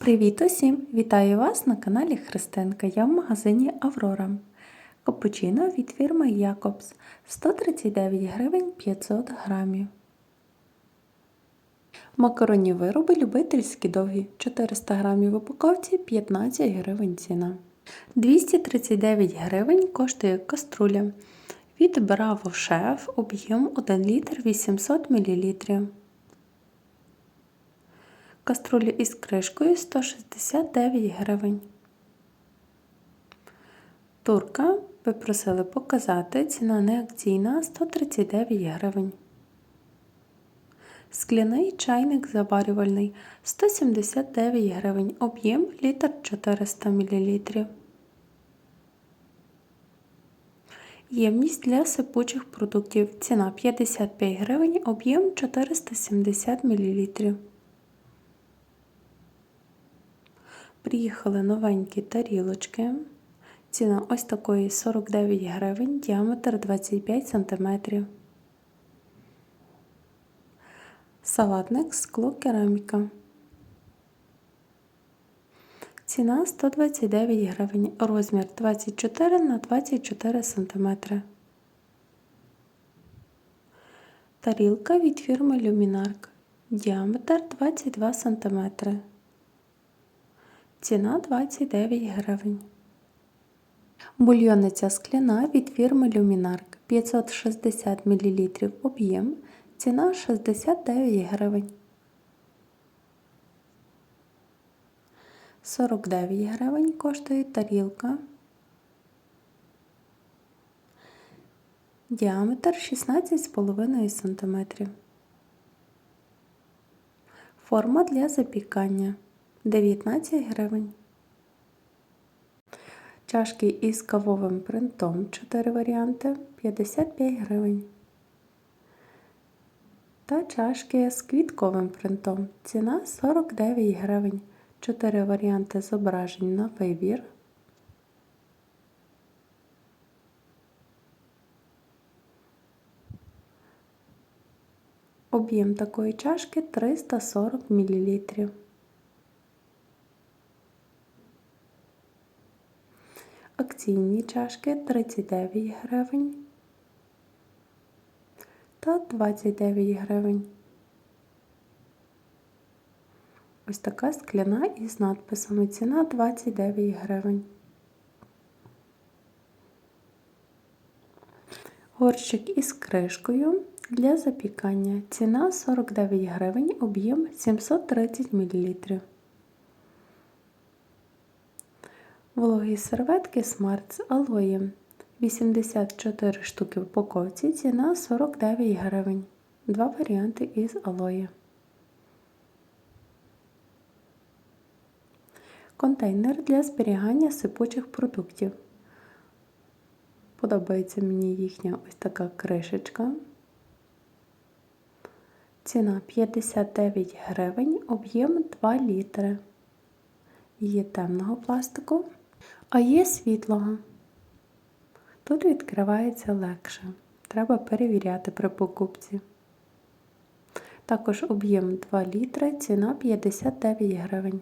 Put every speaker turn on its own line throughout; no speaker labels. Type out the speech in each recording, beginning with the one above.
Привіт усім! Вітаю вас на каналі Христинка. Я в магазині Аврора. Капучино від фірми Якобс 139 гривень 500 грамів. Макаронні вироби любительські довгі 400 грамів в упаковці 15 гривень ціна. 239 гривень коштує каструля від Браво Шеф об'єм 1 літр 800 мл. Каструля із кришкою 169 гривень. Турка ви просили показати, ціна не акційна 139 гривень. Скляний чайник заварювальний 179 гривень, об'єм літр 400 мл. Ємність для сипучих продуктів. Ціна 55 гривень, об'єм 470 мл. Приїхали новенькі тарілочки. Ціна ось такої 49 гривень, діаметр 25 см. Салатник скло кераміка. Ціна 129 гривень, розмір 24 на 24 см. Тарілка від фірми Люмінарк. Діаметр 22 см. Ціна 29 гривень. Бульйонниця скляна від фірми Люмінарк 560 мл об'єм. Ціна 69 гривень. 49 гривень коштує тарілка. Діаметр 16,5 см. Форма для запікання 19 гривень. Чашки із кавовим принтом 4 варіанти 55 гривень. Та чашки з квітковим принтом. Ціна 49 гривень. 4 варіанти зображень на вибір. Об'єм такої чашки 340 мл. Акційні чашки 39 гривень та 29 гривень. Ось така скляна із надписами ціна 29 гривень. Горщик із кришкою для запікання. Ціна 49 гривень, об'єм 730 мл. Вологі серветки Smart з алоєм. 84 штуки в упаковці, ціна 49 гривень. Два варіанти із алоє. Контейнер для зберігання сипучих продуктів. Подобається мені їхня ось така кришечка. Ціна 59 гривень, об'єм 2 літри. Є темного пластику, а є світлого. Тут відкривається легше. Треба перевіряти при покупці. Також об'єм 2 літри, ціна 59 гривень.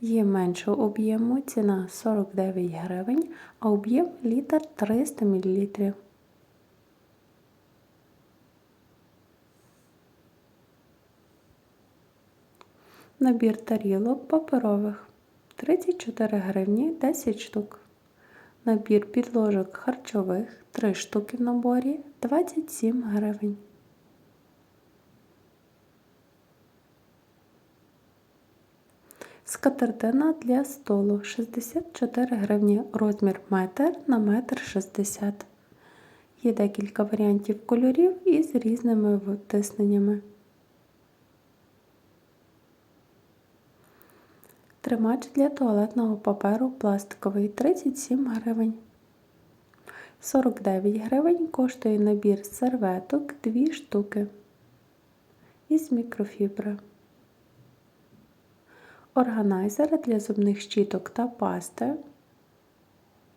Є меншого об'єму, ціна 49 гривень, а об'єм літр 300 мл. Набір тарілок паперових 34 гривні 10 штук. Набір підложок харчових 3 штуки в наборі 27 гривень. Скатертина для столу 64 гривні, розмір метр на метр 60. Є декілька варіантів кольорів із різними втисненнями. Тримач для туалетного паперу пластиковий 37 гривень. 49 гривень коштує набір серветок 2 штуки із мікрофібри. Органайзер для зубних щіток та пасти.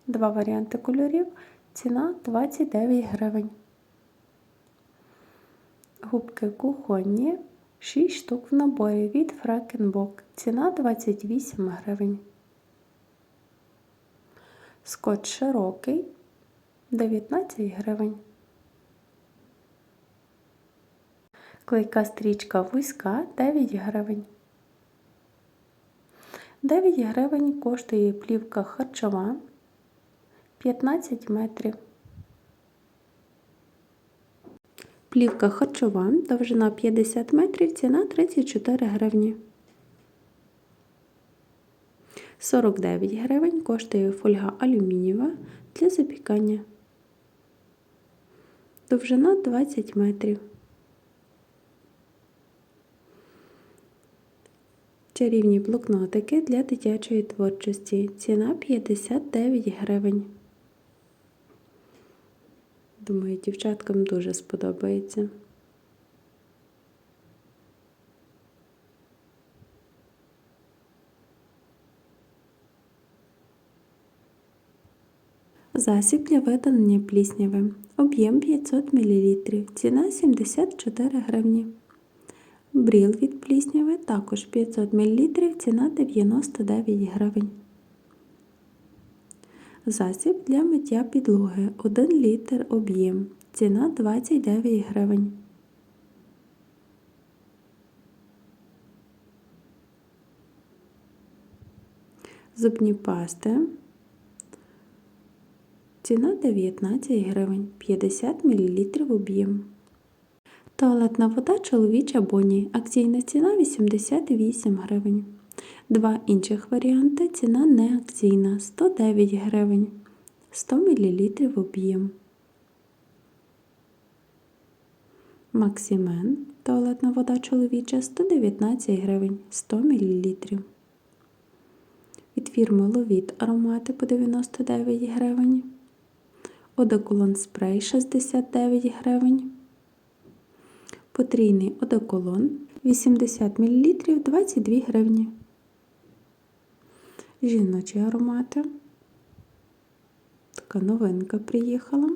Два варіанти кольорів. Ціна 29 гривень. Губки кухонні 6 штук в наборі від Фрекенбок. Ціна 28 гривень. Скотч широкий 19 гривень. Клейка стрічка вузька 9 гривень. 9 гривень коштує плівка харчова 15 метрів. Плівка харчова, довжина 50 метрів, ціна 34 гривні. 49 гривень коштує фольга алюмінієва для запікання. Довжина 20 метрів. Чарівні блокнотики для дитячої творчості. Ціна 59 гривень. Думаю, дівчаткам дуже сподобається. Засіб для видалення плісняви. Об'єм 500 мл. Ціна 74 гривні. Бріл від плісняви також 500 мл. Ціна 99 гривень. Засіб для миття підлоги 1 літр об'єм. Ціна 29 гривень. Зубні пасти. Ціна 19 гривень 50 мл об'єм. Туалетна вода чоловіча Боні. Акційна ціна 88 гривень. Два інших варіанти ціна не акційна 109 гривень 100 мл об'єм. Максимен туалетна вода чоловіча 119 гривень 100 мл. Від фірми Ловіт аромати по 99 гривень. Одеколон спрей 69 гривень. Потрійний одеколон 80 мл 22 гривні. Жіночі аромати. Така новинка приїхала.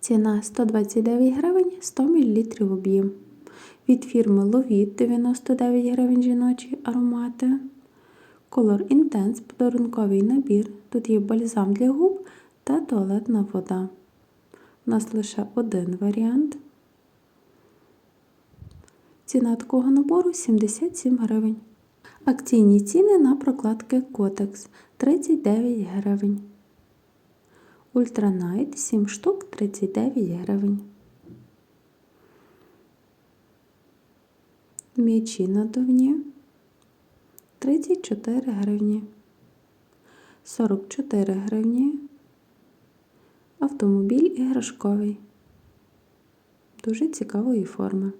Ціна 129 гривень 100 мл об'єм. Від фірми Ловіт 99 гривень жіночі аромати. Color Intense подарунковий набір. Тут є бальзам для губ та туалетна вода. У нас лише один варіант. Ціна такого набору 77 гривень. Акційні ціни на прокладки Котекс 39 гривень. Ультранайт 7 штук 39 гривень. М'ячі надувні 34 гривні. 44 гривні. Автомобіль іграшковий. Дуже цікавої форми.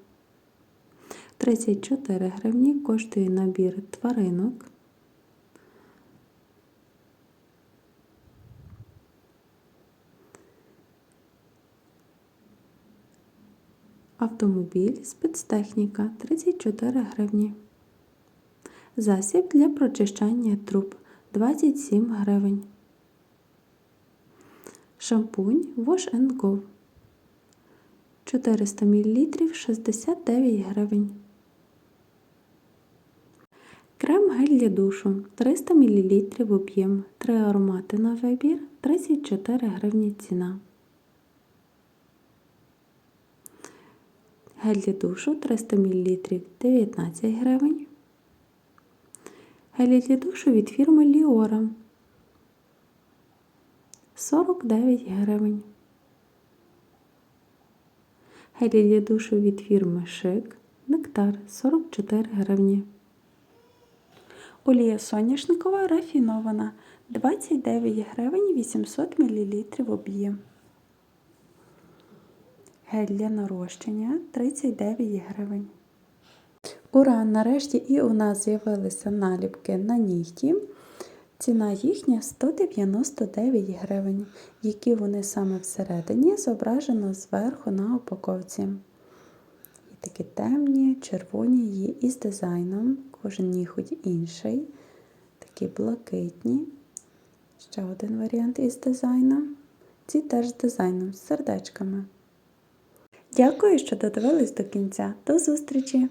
34 гривні коштує набір тваринок. Автомобіль спецтехніка 34 гривні. Засіб для прочищання труб 27 гривень. Шампунь Wash Go 400 мл 69 гривень. Крем гель для душу 300 мл об'єм. Три аромати на вибір 34 гривні ціна. Гель для душу 300 мл 19 гривень. Гель для душу від фірми Ліора 49 гривень. Гель для душу від фірми Шик Нектар 44 гривні. Олія соняшникова рафінована 29 гривень 800 мл об'єм. Гель для нарощення 39 гривень. Ура! Нарешті і у нас з'явилися наліпки на нігті. Ціна їхня 199 гривень, які вони саме всередині зображено зверху на упаковці. І такі темні, червоні є із дизайном, кожен ніготь інший. Такі блакитні. Ще один варіант із дизайном. Ці теж з дизайном, з сердечками. Дякую, що додивились до кінця. До зустрічі!